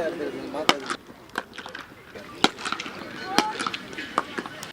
Gösterdim.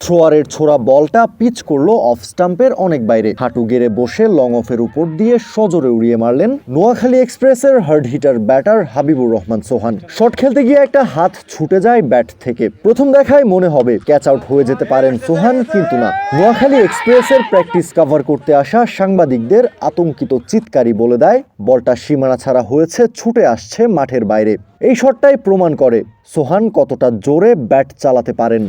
থ্রোয়ারের ছোড়া বলটা পিচ করল অফ স্টাম্পের অনেক বাইরে। হাঁটু গেড়ে বসে লং অফের উপর দিয়ে সজোরে উড়িয়ে মারলেন নোয়াখালী এক্সপ্রেসের hard hitter batter Habibur Rahman Sohan. Shot খেলতে গিয়ে একটা হাত ছুটে যায় ব্যাট থেকে। প্রথম দেখায় মনে হবে ক্যাচ আউট হয়ে যেতে পারেন সোহান, কিন্তু না। নোয়াখালী এক্সপ্রেসের প্র্যাকটিস কভার করতে আসা সাংবাদিকদের আতঙ্কিত চিৎকারই বলে দেয়, বলটা সীমানা ছাড়া হয়েছে, ছুটে আসছে মাঠের বাইরে। এই শটটাই প্রমাণ করে সোহান কতটা জোরে ব্যাট চালাতে পারেন।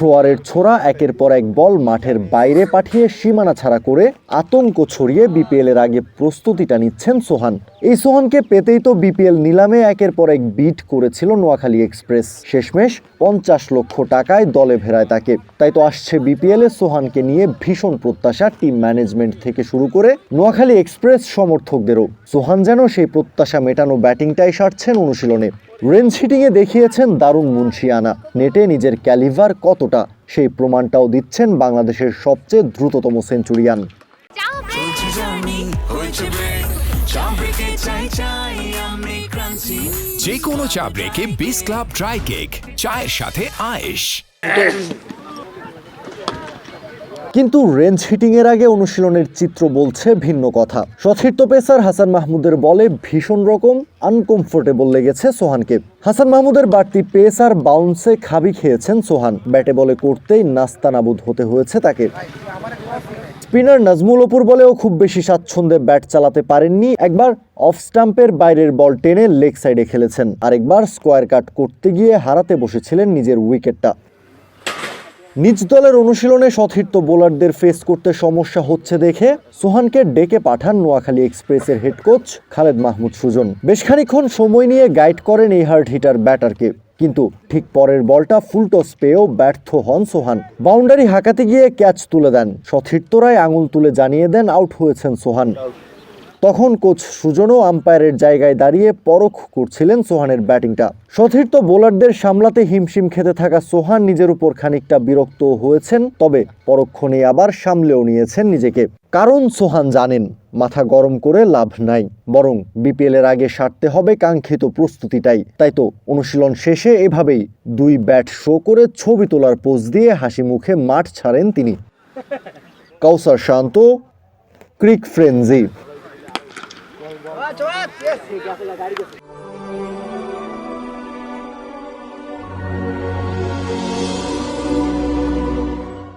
থ্রোয়ারের ছোড়া, একের পর এক বল মাঠের বাইরে পাঠিয়ে সীমানা ছাড়া করে আতঙ্ক ছড়িয়ে বিপিএল এর আগে প্রস্তুতিটা নিচ্ছেন সোহান। এই সোহানকে পেতেই তো বিপিএল নিলামে একের পর এক বিট করেছিল নোয়াখালী এক্সপ্রেস। শেষমেশ পঞ্চাশ লক্ষ টাকায় দলে ফেরায় তাকে। তাই তো আসছে বিপিএল সোহানকে নিয়ে ভীষণ প্রত্যাশা টিম ম্যানেজমেন্ট থেকে শুরু করে নোয়াখালী এক্সপ্রেস সমর্থকদেরও। সোহান যেন সেই প্রত্যাশা মেটানো ব্যাটিংটাই সারছেন অনুশীলনে। রেঞ্জ হিটিংয়ে দেখিয়েছেন দারুণ মুন্সিয়ানা। নেটে নিজের ক্যালিভার কতটা, সেই প্রমাণটাও দিচ্ছেন বাংলাদেশের সবচেয়ে দ্রুততম সেঞ্চুরিয়ান। যে কোনো চা ব্রেকে বিস ক্লাব ড্রাই কেক চায়ের সাথে আয়েশ। কিন্তু রেঞ্জ হিটিংয়ের আগে অনুশীলনের চিত্র বলছে ভিন্ন কথা। সতীর্থ পেসার হাসান মাহমুদের বলে ভীষণ রকম আনকমফোর্টেবল লেগেছে সোহানকে। হাসান মাহমুদের বাড়তি পেস আর বাউন্সে খাবি খেয়েছেন সোহান। ব্যাটে বলে করতেই নাস্তানাবুদ হতে হয়েছে তাকে। স্পিনার নাজমুল অপুর বলেও খুব বেশি স্বাচ্ছন্দ্যে ব্যাট চালাতে পারেননি। একবার অফ স্টাম্পের বাইরের বল টেনে লেগ সাইডে খেলেছেন। আরেকবার স্কোয়ার কাট করতে গিয়ে হারাতে বসেছিলেন নিজের উইকেটটা নিজ দলের অনুশীলনে সতীর্থ বোলারদের ফেস করতে সমস্যা হচ্ছে দেখে সোহানকে ডেকে পাঠান নোয়াখালী এক্সপ্রেসের হেড কোচ খালেদ মাহমুদ সুজন। বেশ খানিকক্ষণ সময় নিয়ে গাইড করেন এই হার্ড হিটার ব্যাটারকে। কিন্তু ঠিক পরের বলটা ফুল টস পেয়েও ব্যর্থ হন সোহান। বাউন্ডারি হাঁকাতে গিয়ে ক্যাচ তুলে দেন। সতীর্থরাই আঙুল তুলে জানিয়ে দেন আউট হয়েছেন সোহান। তখন কোচ সুজনও আম্পায়ারের জায়গায় দাঁড়িয়ে পরখ করছিলেন সোহানের ব্যাটিংটা। সতীর্থ বোলারদের সামলাতে হিমশিম খেতে থাকা সোহান নিজের উপর খানিকটা বিরক্ত হয়েছেন, তবে পরক্ষণে আবার সামলেও নিয়েছেন নিজেকে। কারণ সোহান জানেন, মাথা গরম করে লাভ নাই। বরং বিপিএল এর আগে সারতে হবে কাঙ্ক্ষিত প্রস্তুতিটাই। তাই তো অনুশীলন শেষে এভাবেই দুই ব্যাট শো করে ছবি তোলার পোজ দিয়ে হাসি মুখে মাঠ ছাড়েন তিনি। কাউসার শান্ত, ক্রিক ফ্রেন্জি વાત વાત યસ ગાડી